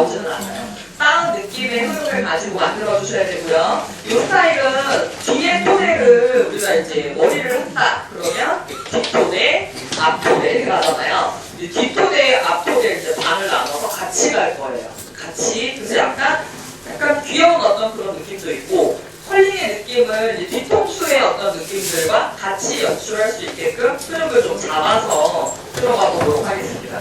나오지는 않아요. 다운 느낌의 흐름을 가지고 만들어 주셔야 되고요. 이 스타일은 뒤에 토대를 우리가 이제 머리를 한다 그러면 뒷토대, 앞토대 이렇게 하잖아요. 이 뒷토대, 앞토대 이제 반을 나눠서 같이 갈 거예요. 같이 그래서 약간 약간 귀여운 어떤 그런 느낌도 있고 컬링의 느낌을 뒤통수의 어떤 느낌들과 같이 연출할 수 있게끔 흐름을 좀 잡아서 들어가 보도록 하겠습니다.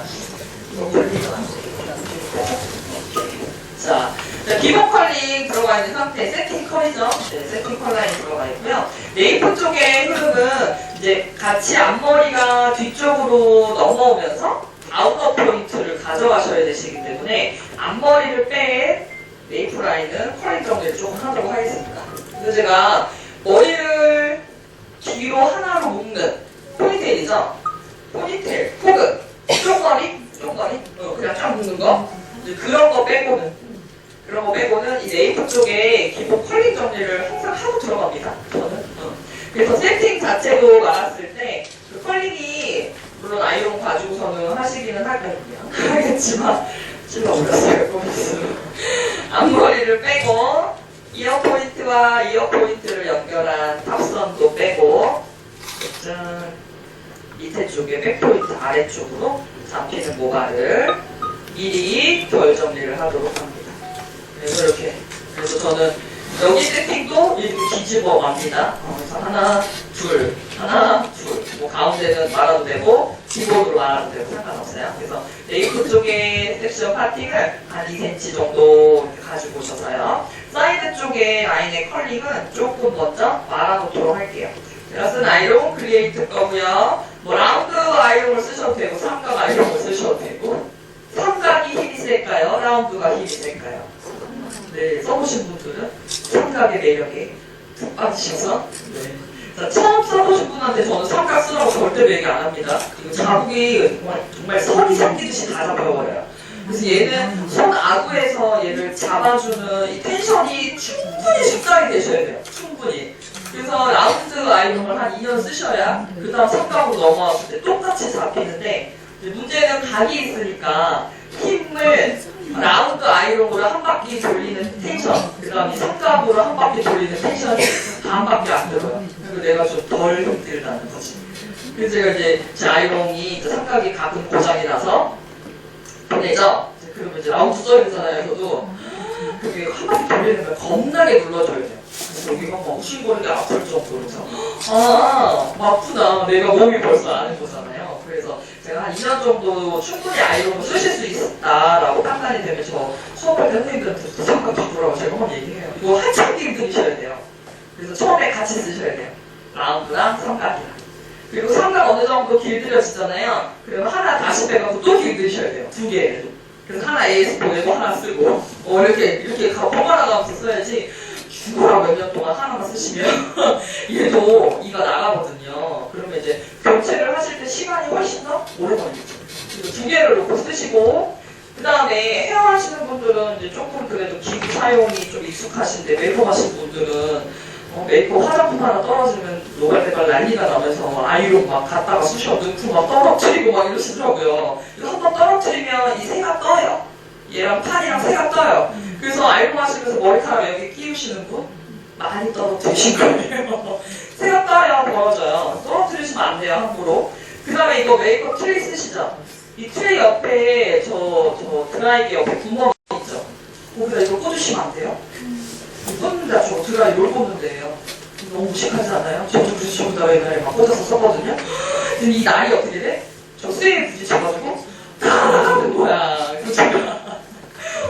자, 자, 기본 컬링 들어가 있는 상태, 세팅 컬이죠. 네, 세팅 컬 라인 들어가 있고요. 네이프 쪽의 흐름은 이제 같이 앞머리가 뒤쪽으로 넘어오면서 아웃러 포인트를 가져가셔야 되시기 때문에 앞머리를 뺀 네이프 라인은 컬링 정리를 조금 하도록 하겠습니다. 그래서 제가 머리를 뒤로 하나로 묶는 포니테일이죠. 포니테일, 혹은 쪽머리, 쪽머리, 어, 그냥 쫙 묶는 거. 그런 거 빼고는 그런 거 빼고는 이 네이프 쪽에 기본 컬링 정리를 항상 하고 들어갑니다. 저는. 어. 그래서 세팅 자체도 말았을 때 그 컬링이 물론 아이롱 가지고서는 하시기는 하거든요. 하겠지만 올렸어요. 보면서. 앞머리를 빼고 이어 포인트와 이어 포인트를 연결한 탑선도 빼고 짠 밑에 쪽에 백 포인트 아래쪽으로 잡히는 모발을 미리 결 정리를 하도록 합니다. 그래서 이렇게 그래서 저는 여기 세팅도 이렇게 뒤집어 갑니다. 어, 그래서 하나, 둘, 하나, 둘. 뭐 가운데는 말아도 되고 기본으로 말아도 되고 상관없어요. 그래서 네이프 쪽에 섹션 파팅을 한 2cm 정도 가지고 오셔서요. 사이드 쪽에 라인의 컬링은 조금 먼저 말아놓도록 할게요. 이것은 아이롱 크리에이트 거고요. 뭐 라운드 아이롱을 쓰셔도 되고 삼각 아이롱을 쓰셔도 되고 삼각이 힘이 셀까요? 라운드가 힘이 셀까요? 네, 써보신 분들은 삼각의 매력에 푹 빠지셔서 네. 자, 처음 써보신 분한테 저는 삼각 쓰라고 절대 얘기 안 합니다. 이거 자국이 정말, 정말 선이 생기듯이 다 잡혀버려요. 그래서 얘는 손 아구에서 얘를 잡아주는 이 텐션이 충분히 숙달이 되셔야 돼요. 충분히. 그래서 라운드 아이롱을 한 2년 쓰셔야 그 다음 삼각으로 넘어왔을 때 똑같이 잡히는데 문제는 각이 있으니까 힘을 라운드 아이롱으로 한 바퀴 돌리는 텐션 그 다음에 삼각으로 한 바퀴 돌리는 텐션이 다한 바퀴 안 들어요. 그리고 내가 좀 덜 힘들다는 거지. 그래서 제가 이제 제 아이롱이 이제 삼각이 가끔 고장이 나서 보내죠. 이제 그러면 이제 라운드 써야 되잖아요. 저도 그게 한 바퀴 돌리는 걸 겁나게 눌러줘야 돼요. 그래서 여기가 막 우신거리게 아플 정도로 그래서 아 아프다. 내가 몸이 벌써 아는 거잖아요. 제가 한 2년 정도 충분히 아이롱을 쓰실 수 있다라고 판단이 되면 저 수업할 때 선생님들한테 잠깐 바꾸라고 제가 한번 얘기해요. 이거 한참 길들이셔야 돼요. 그래서 처음에 같이 쓰셔야 돼요. 라운드랑 삼각이랑. 그리고 삼각 어느 정도 길들여지잖아요. 그러면 하나 다시 빼갖고 또 길들이셔야 돼요. 두 개를. 그래서 하나 AS 보내고 하나 쓰고 어, 이렇게 이렇게 가- 번갈아 가면서 써야지 죽어라 몇 년 동안 하나만 쓰시면 얘도 이가 나가거든요. 그러면 이제 교체를 하실 때 시간이 훨씬 더 오래 걸리죠. 두 개를 놓고 쓰시고 그 다음에 헤어 하시는 분들은 이제 조금 그래도 기구 사용이 좀 익숙하신데 메이크업 하시는 분들은 어, 메이크업 화장품 하나 떨어지면 노갈 때깔 난리가 나면서 아이롱 막 갖다가 쑤셔 넣고 막 떨어뜨리고 막 이러시더라고요. 이거 한번 떨어뜨리면 이 새가 떠요. 얘랑 판이랑 새가 떠요. 그래서 아이롱 하시면서 머리카락 여기 끼우시는 분 많이 떨어뜨리신 거예요. 새가 떠요, 벌어져요. 떨어뜨리시면 안 돼요, 함부로. 그 다음에 이거 메이크업 트레이 쓰시죠? 이 트레이 옆에 저, 저 드라이기 옆에 구멍이 있죠? 거기다 이거 꽂으시면 안 돼요? 꽂는다, 저 드라이 롤 꽂는데요. 너무 무식하지 않아요? 저도 그래서 저기다가 옛날에 막 꽂아서 썼거든요? 근데 이 날이 어떻게 돼? 저 쇠에 부딪혀가지고 다 나가는 거야. 제가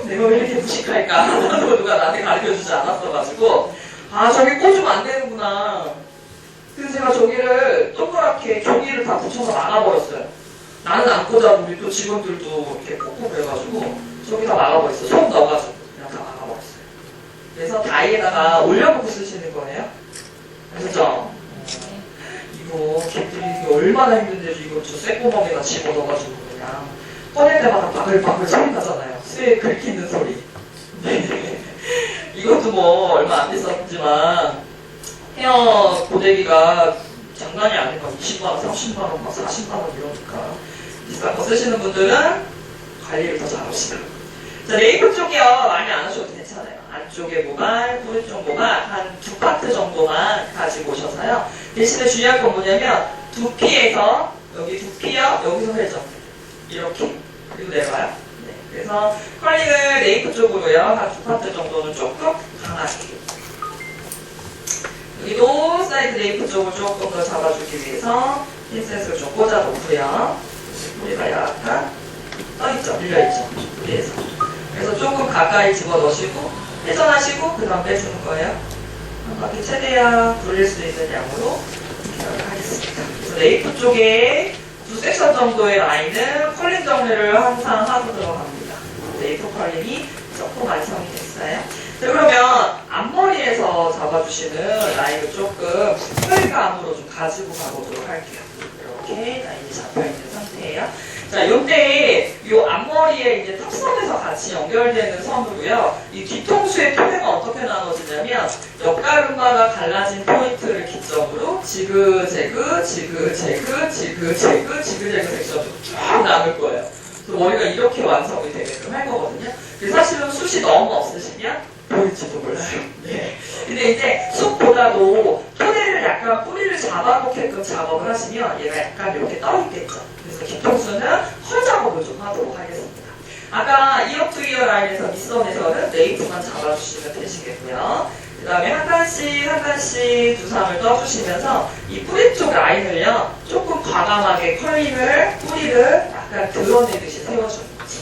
내가 왜 이렇게 무식할까? 누가 나한테 가르쳐주지 않았어가지고 아 저기 꽂으면 안 되는구나. 그래서 제가 저기를 동그랗게 종이를 다 붙여서 막아버렸어요. 나는 안 꽂아도 우리 또 직원들도 이렇게 꽂고 그래가지고 저기 다 막아버렸어요. 손 넣어가지고 그냥 다 막아버렸어요. 그래서 다이에다가 올려놓고 쓰시는 거예요. 그죠? 이거 객들이 얼마나 힘든데 이거 저 쇠구멍에다 집어넣어가지고 그냥 꺼낼 때마다 바글바글 소리 나잖아요. 쇠 긁히는 소리. 네. 이것도 뭐 얼마 안 비쌌지만 헤어 고데기가 장난이 아니니까 20만원, 30만원, 막 40만원 이러니까 비싼 거 쓰시는 분들은 관리를 더 잘합시다. 자, 네이버 쪽이요. 많이 안 하셔도 괜찮아요. 안쪽에 모발, 뿌리 쪽 모발 한 두 파트 정도만 가지고 오셔서요. 대신에 중요한 건 뭐냐면 두피에서 여기 두피요. 여기서 회전. 이렇게. 그리고 내려와요. 네. 그래서 컬링을 네이프 쪽으로요. 한 두 파트 정도는 조금 강하게. 여기도 사이드 네이프 쪽을 조금 더 잡아주기 위해서 핀셋을 좀 꽂아 놓고요. 우리가 약간 떠있죠? 밀려있죠? 위에서. 그래서 조금 가까이 집어 넣으시고 회전하시고 그 다음 빼주는 거예요. 한 바퀴 최대한 굴릴 수 있는 양으로 이렇게 하겠습니다. 그래서 네이프 쪽에 두 섹션 정도의 라인은 컬링 정리를 항상 하고 들어갑니다. 네이프 컬링이 조금 완성이 됐어요. 자, 그러면 앞머리에서 잡아주시는 라인을 조금 컬감으로 좀 가지고 가보도록 할게요. 이렇게 라인이 잡혀있는 상태예요. 자, 요때 요 앞머리에 이제 턱선에서 같이 연결되는 선으로요. 이 뒤통수의 토대가 어떻게 나눠지냐면 옆가름마다 갈라진 포인트를 기점으로 지그재그, 지그재그, 지그재그, 지그재그 섹션으로 쭉 나눌 거예요. 그래서 머리가 이렇게 완성이 되게끔 할 거거든요. 근데 사실은 숱이 너무 없으시면 보일지도 몰라요. 네. 근데 이제 숱보다도 토대를 약간 뿌리를 잡아놓게끔 작업을 하시면 얘가 약간 이렇게 떠있겠죠. 그래서 뒤통수는 컬 작업을 좀 하도록 하겠습니다. 아까 이어 투 이어 라인에서 밑선에서는 네이프만 잡아주시면 되시겠고요. 그 다음에 한 칸씩 한 칸씩 두상을 떠주시면서 이 뿌리 쪽 라인을요 조금 과감하게 컬링을 뿌리를 약간 드러내듯이 세워주는 거죠.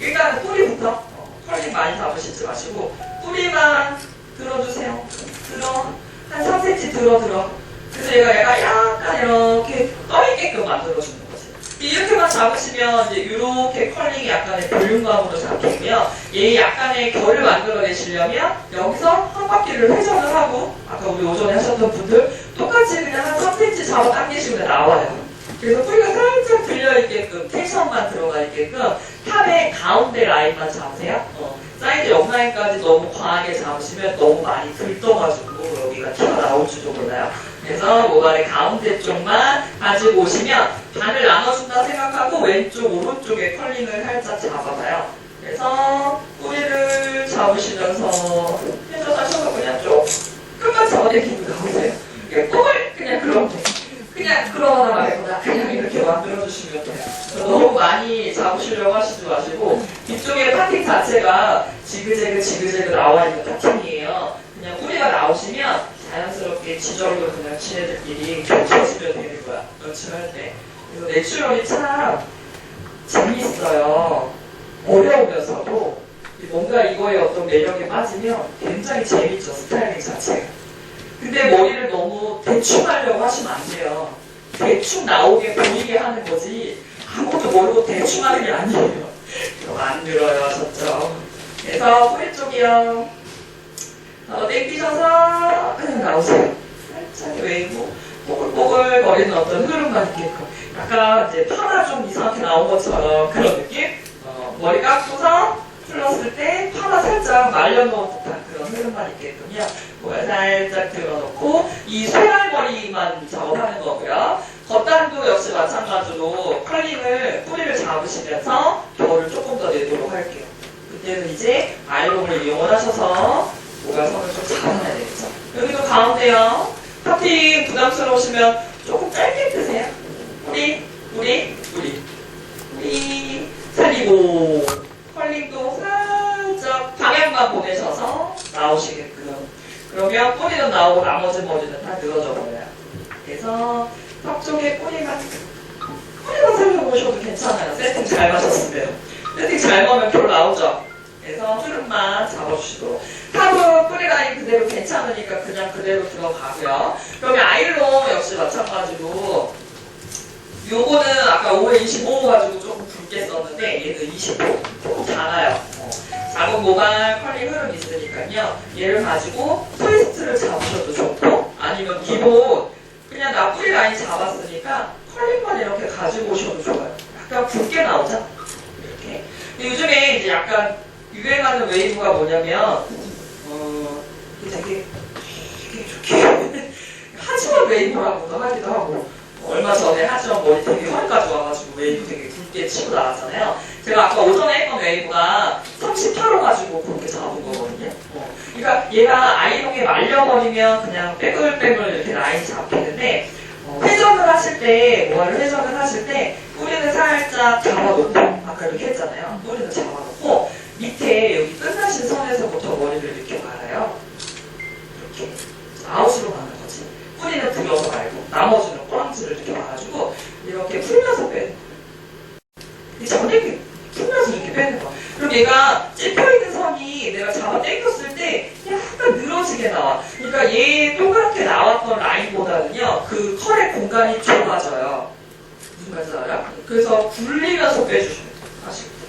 일단은 뿌리부터 어, 컬링 많이 잡으시지 마시고 뿌리만 들어주세요. 들어 한 3cm 들어 들어. 그래서 얘가 약간 약간 이렇게 떠있게끔 만들어주는 거지. 이렇게만 잡으시면 이제 이렇게 컬링이 약간의 볼륨감으로 잡히고요. 얘 약간의 결을 만들어내시려면 여기서 한 바퀴를 회전을 하고 아까 우리 오전에 하셨던 분들 똑같이 그냥 한 3cm 잡아 당기시면 나와요. 그래서 뿌리가 살짝 들려 있게끔 텐션만 들어가 있게끔 탑의 가운데 라인만 잡으세요. 어, 사이드 옆라인까지 너무 과하게 잡으시면 너무 많이 들떠가지고 여기가 튀어나올지도 몰라요. 그래서 모발의 가운데 쪽만 가지고 오시면 반을 나눠준다 생각하고 왼쪽 오른쪽에 컬링을 살짝 잡아봐요. 그래서 뿌리를 잡으시면서 그냥 쭉 끝까지 잡아당기고 나오세요. 이게 꿀 그냥 그런 거. 그냥 그러나 말거나 그냥 이렇게 만들어주시면 돼요. 너무 잡으시려고 하시지 마시고 뒤쪽에 파팅 자체가 지그재그 지그재그 나와 있는 파팅이에요. 그냥 뿌리가 나오시면 자연스럽게 지절로 그냥 지네들끼리 겹쳐지면 되는 거야. 연출할 때. 그래서 내추럴이 참 재미있어요. 어려우면서도 뭔가 이거에 어떤 매력에 빠지면 굉장히 재밌죠. 스타일링 자체가. 근데 머리를 너무 대충 하려고 하시면 안 돼요. 대충 나오게 보이게 하는 거지 아무것도 모르고 대충 하는 게 아니에요. 안 늘어요, 하셨죠? 그래서 뿌리 쪽이요. 어, 땡기셔서 그냥 나오세요. 살짝 웨이브 뽀글뽀글 거리는 어떤 흐름만 있게끔 약간 이제 파마 좀 이상하게 나온 것처럼 그런 느낌? 어, 머리 깎고서 풀었을 때 파마 살짝 말려놓은 듯한 그런 흐름만 있게끔요. 모양 살짝 들어놓고 이 쇠발머리만 작업하는 거고요. 겉단도 역시 마찬가지로 컬링을 뿌리를 잡으시면서 결을 조금 더 내도록 할게요. 그때는 이제 아이롱을 이용을 하셔서 모가선을 좀 잡아놔야 되겠죠. 여기도 가운데요. 파팅 부담스러우시면 조금 짧게 뜨세요. 뿌리, 뿌리, 뿌리, 뿌리. 살리고 컬링도 살짝 방향만 보내셔서 나오시게끔. 그러면 뿌리는 나오고 나머지 머리는 다 늘어져 버려요. 그래서 턱 쪽에 뿌리가 뿌리만 살려보셔도 괜찮아요. 세팅 잘 마셨으면. 세팅 잘 가면 결 나오죠. 그래서 흐름만 잡아주시도록. 탑은 뿌리 라인 그대로 괜찮으니까 그냥 그대로 들어가고요. 그러면 아이롱 역시 마찬가지로 요거는 아까 5에 25 가지고 조금 굵게 썼는데 얘는 25 조금 작아요. 어, 작은 모발 컬링 흐름 있으니까요. 얘를 가지고 트위스트를 잡으셔도 좋고 아니면 기본 그냥 나 뿌리 라인 잡았으니까 컬링만 이렇게 가지고 오셔도 좋아요. 약간 굵게 나오죠? 이렇게. 요즘에 이제 약간 유행하는 웨이브가 뭐냐면 어 되게 되게 좋게 하지만 웨이브라고도 하기도 하고 얼마 전에 하지만 머리 되게 허리까지 와가지고 웨이브 되게 굵게 치고 나왔잖아요. 제가 아까 오전에 했던 웨이브가 38호 가지고 그렇게 잡은 거거든요. 어. 그러니까 얘가 아이롱에 말려버리면 그냥 빼글빼글 이렇게 라인이 잡히는 데 어, 회전을 하실 때, 뭐를 회전을 하실 때 뿌리는 살짝 잡아놓고 아까 이렇게 했잖아요. 뿌리는 잡아놓고 밑에 여기 끝나신 선에서부터 머리를 이렇게 말아요. 이렇게 아웃으로 가는 거지. 뿌리는 들어서 말고 나머지는 꼬랑지를 이렇게 말아주고 이렇게 풀면서 빼는 거야. 이 전액이 풀면서 이렇게 빼는 거야. 그럼 얘가 찝혀있는 선이 내가 잡아 당겼을 때 약간 늘어지게 나와. 그러니까 얘 동그랗게 나왔던 라인보다는요 그 컬의 공간이 좁아져요. 무슨 말인지 알아? 그래서 굴리면서 빼주시면 돼요. 아시겠죠?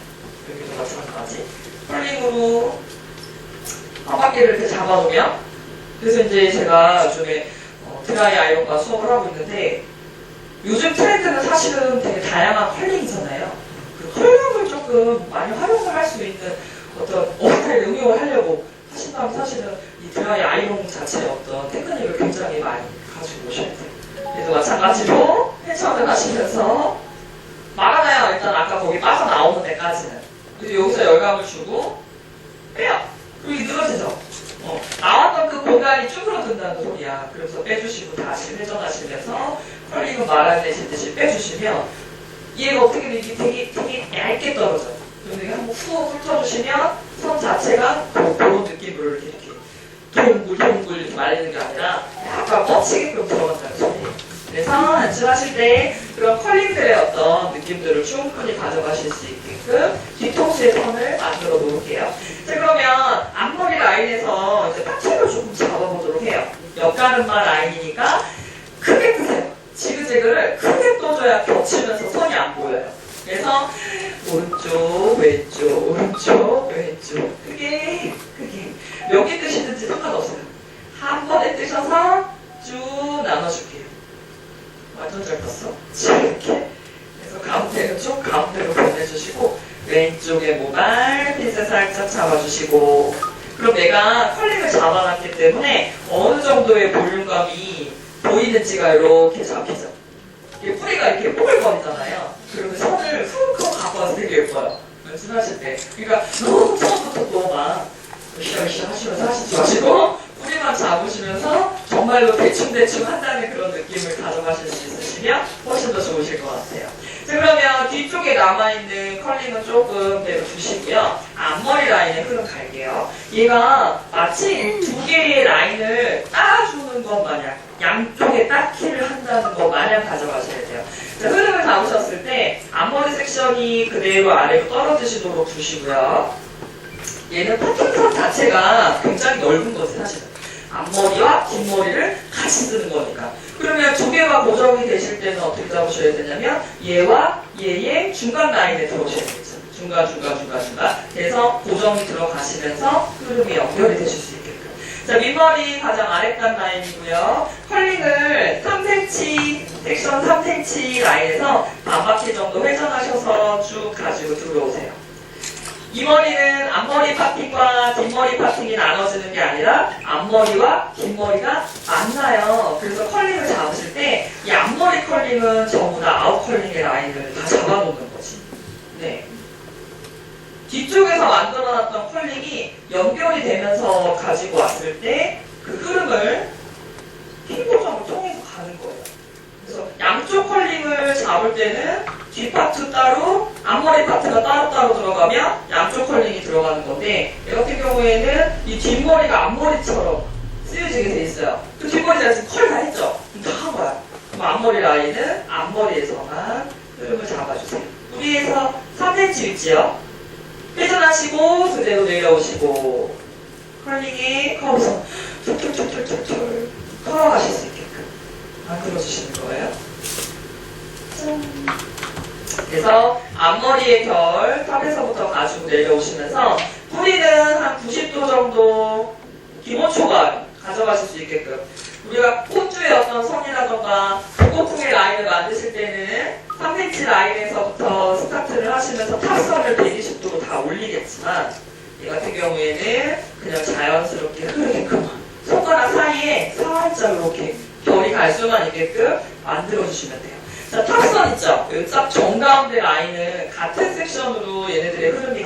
여기도 마찬가지. 컬링으로 한 바퀴를 이렇게 잡아놓으면 그래서 이제 제가 요즘에 어, 드라이 아이론과 수업을 하고 있는데 요즘 트렌드는 사실은 되게 다양한 컬링이잖아요. 그 컬링을 조금 많이 활용을 할 수 있는 어떤 어플을 응용을 하려고 하신다면 사실은 이 드라이 아이론 자체의 어떤 테크닉을 굉장히 많이 가지고 오셔야 돼요. 그래도 마찬가지로 회전을 하시면서 말아놔요. 일단 아까 거기 빠져나오는 데까지는. 그래서 여기서 열감을 주고 빼요. 그리고 늘어지죠. 어, 나왔던 그 공간이 쭈그러든다는 소리야. 그래서 빼주시고 다시 회전하시면서 컬링은 말아내시듯이 빼주시면 얘가 어떻게 되게 되게 되게 얇게. 그런데 이게 한번 후 훑어주시면 선 자체가 그- 그런 느낌으로 이렇게 동글 동글 이렇게 말리는 게 아니라 약간 뻗치게끔 들어간다는 소리예요. 그래서 연습하실 때 그런 컬링들의 어떤 느낌들을 충분히 가져가실 수 있게끔 뒤통수의 선을 만들어 놓을게요. 자 그러면 라인에서 이제 파츠를 조금 잡아보도록 해요. 옆가름만 라인이니까 크게 뜨세요. 지그재그를 크게 떠줘야 겹치면서 선이 안 보여요. 그래서 오른쪽, 왼쪽, 오른쪽, 왼쪽 크게 크게 몇개 뜨시든지 상관없어요. 한 번에 뜨셔서 쭉 나눠줄게요. 완전 잘 떴어. 이렇게 그래서 가운데는 쭉 가운데로 보내주시고 왼쪽에 모발 핀셋 살짝 잡아주시고 그럼 내가 컬링을 잡아놨기 때문에 어느 정도의 볼륨감이 보이는지가 이렇게 잡히죠. 이게 뿌리가 이렇게 뽀글거리잖아요. 그러면 선을 훅 하고 갖고 와서 되게 예뻐요. 연습하실 때. 그러니까 너무 처음부터 또막 으쌰으쌰 하시면서 하시지 마시고 뿌리만 잡으시면서 정말로 대충대충 한다는 그런 느낌을 가져가실 수 있으시면 훨씬 더 좋으실 것 같아요. 남아있는 컬링은 조금 내려 두시고요. 앞머리 라인에 흐름 갈게요. 얘가 마치 두 개의 라인을 따주는 것 마냥 양쪽에 따키를 한다는 것 마냥 가져가셔야 돼요. 자, 흐름을 잡으셨을 때 앞머리 섹션이 그대로 아래로 떨어지시도록 두시고요. 얘는 파팅선 자체가 굉장히 넓은 거지 사실은. 앞머리와 뒷머리를 같이 쓰는 거니까. 개가 고정이 되실 때는 어떻게 잡으셔야 되냐면 얘와 얘의 중간 라인에 들어오셔야 되겠죠. 중간 중간 중간 중간. 그래서 고정이 들어가시면서 흐름이 연결이 되실 수 있게끔. 자 밑머리 가장 아랫단 라인이고요. 컬링을 3cm 섹션 3cm 라인에서 반 바퀴 정도 회전하셔서 쭉 가지고 들어오세요. 이 머리는 앞머리 파팅과 뒷머리 파팅이 나눠지는 게 아니라 앞머리와 뒷머리가 만나요. 그래서 컬링을 잡으실 때 이 앞머리 컬링은 전부 다 아웃 컬링의 라인을 다 잡아놓는 거지. 네. 뒤쪽에서 만들어놨던 컬링이 연결이 되면서 가지고 왔을 때 그 흐름을 핀 고정을 통해서 가는 거예요. 그래서 양쪽 컬링을 잡을 때는 뒷파트 따로 앞머리 파트가 따로따로 들어가면 양쪽 컬링이 들어가는 건데 얘 같은 경우에는 이 뒷머리가 앞머리처럼 쓰여지게 돼 있어요. 그 뒷머리 제가 지금 컬다 했죠? 다 한 거야. 앞머리 라인은 앞머리에서만 흐름을 잡아주세요. 위에서 3cm 있지요? 회전하시고 그대로 내려오시고 컬링이 커서 툭툭툭툭툭 걸어가실 수 있게끔 만들어주시는 거예요. 짠. 그래서 앞머리의 결 탑에서부터 가지고 내려오시면서 뿌리는 한 90도 정도 기본 초가 가져가실 수 있게끔 우리가 꽃주의 어떤 선이라던가 불꽃풍의 라인을 만드실 때는 3cm 라인에서부터 스타트를 하시면서 탑선을 120도로 다 올리겠지만 이 같은 경우에는 그냥 자연스럽게 흐르게끔 손가락 사이에 살짝 이렇게 결이 갈 수만 있게끔 만들어주시면 돼요. 자, 탑선 있죠? 여기 딱 정가운데 라인은 같은 섹션으로 얘네들의 흐름이